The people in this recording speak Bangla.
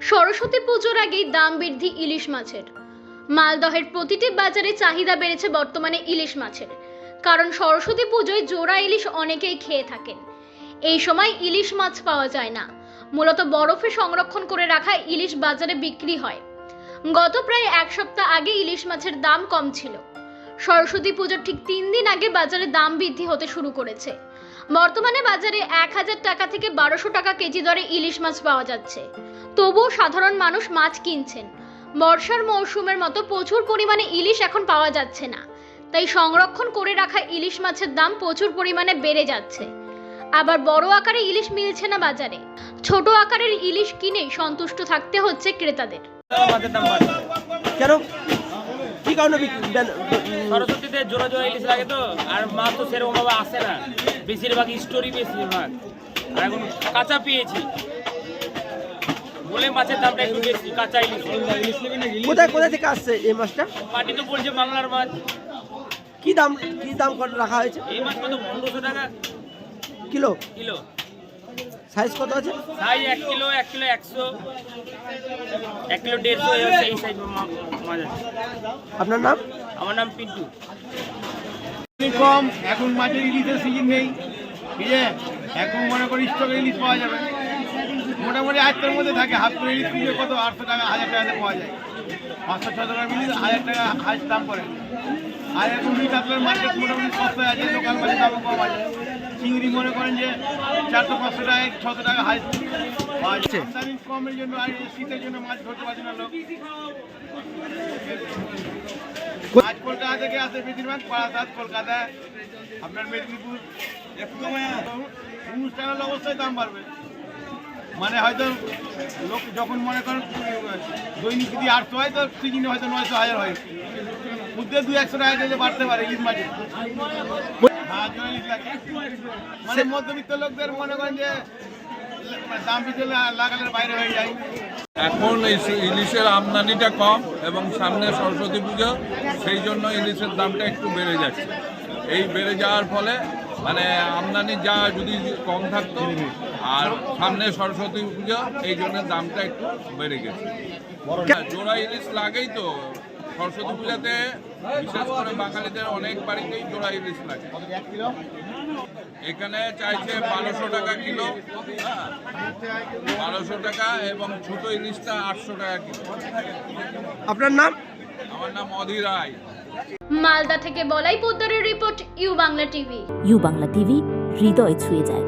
সরস্বতী পুজোর আগেই দাম বৃদ্ধি ইলিশ মাছের। মালদহের প্রতিটি বাজারে চাহিদা বেড়েছে বর্তমানে ইলিশ মাছের। কারণ সরস্বতী পুজোয় জোড়া ইলিশ অনেকেই খেয়ে থাকেন। এই সময় ইলিশ মাছ পাওয়া যায় না। মূলত বরফে সংরক্ষণ করে রাখা ইলিশ বাজারে বিক্রি হয়। গত প্রায় এক সপ্তাহ আগে ইলিশ মাছের দাম কম ছিল। সরস্বতী পুজোর ঠিক তিন দিন আগে বাজারে দাম বৃদ্ধি হতে শুরু করেছে। বর্তমানে বাজারে এক হাজার টাকা থেকে বারোশো টাকা কেজি দরে ইলিশ মাছ পাওয়া যাচ্ছে। তবুও সাধারণ মানুষ মাছ কিনছেন। বর্ষার মৌসুমের মতো প্রচুর পরিমাণে ইলিশ এখন পাওয়া যাচ্ছে না। তাই সংরক্ষণ করে রাখা ইলিশ মাছের দাম প্রচুর পরিমাণে বেড়ে যাচ্ছে। আবার বড় আকারে ইলিশ মিলছে না বাজারে। ছোট আকারের ইলিশ কিনেই সন্তুষ্ট থাকতে হচ্ছে ক্রেতাদের। কেন? কারণে সরস্বতীতে জোড়া জোড়া ইলিশ লাগে তো আর মাছ তো সেরকম ভাবে আসে না। বেশিরভাগ স্টোরি বেশিরভাগ। আর এখন কাঁচা পেয়েছি। বলে মাছের দামটা একটু বেশি কাঁচা ইলিশ। কোথায় কোথায় থেকে আসছে এই মাছটা? পাটি তো বলছে বাংলার মাছ। কি দাম কি দাম রাখা হয়েছে? এই মাছ কত পনেরোশো টাকা? কিলো? কিলো। সাইজ কত আছে? সাইজ এক কিলো এক কিলো একশো এক কিলো দেড়শো এই হচ্ছে সাইজ মাছ আছে আপনার নাম? আমার নাম পিন্টু। কম এখন মাছের ইলিশের সিজন নেই ঠিক আছে? এখন মনে করি স্টকের ইলিশ পাওয়া যাবে। মোটামুটি আটটার মধ্যে থাকে হাফ করে ইলিশ কিনলে কত? আটশো টাকা হাজার টাকাতে পাওয়া যায়। পাঁচশো ছশো টাকা মিলিয়ে হাজার টাকা হাইস দাম পড়ে। আর এখন দুই কাতলার মার্কেট মোটামুটি সস্তায় আছে লোকাল মাছের দামও কম আছে। চিংড়ি মনে করেন যে চারশো পাঁচশো টাকা ছশো টাকা পাওয়া যাচ্ছে আমদানি কমের জন্য আর শীতের জন্য মাছ ধরতে পারছে না লোক। আজ কলকাতা থেকে আসে বেশিরভাগ বারাসাত কলকাতা আপনার মেদিনীপুর। অনুষ্ঠানের অবস্থায় দাম বাড়বে। মানে হয়তো লোক যখন মনে করেন দৈনিক যদি আটশো হয় তো সিজনে হয়তো নয়শো হাজার হয়। বুদ্ধে দু একশো টাকা কেজি বাড়তে পারে ইলিশ মাঝে মানে এখন ইলিশের আমদানিটা কম এবং সামনে সরস্বতী পুজো, সেই জন্য ইলিশের দামটা একটু বেড়ে যাচ্ছে। এই বেড়ে যাওয়ার ফলে মানে আমদানি যা যদি কম থাকতো, আর সামনে সরস্বতী পুজো, এই জন্য দামটা একটু বেড়ে গেছে। জোড়া ইলিশ লাগেই তো। সরস্বতী পূজাতে বিশেষ করে বাঙালিদের অনেক বাড়িতেই জোড়া ইলিশ লাগে। এখানে চাইছে বারোশো টাকা কিলো। বারোশো টাকা এবং ছোট ইলিশটা আটশো টাকা কিলো। আপনার নাম? আমার নাম অধীর রায়। মালদা থেকে Balai পোদ্দারের report U Bangla TV. U Bangla TV হৃদয় ছুঁয়ে যায়।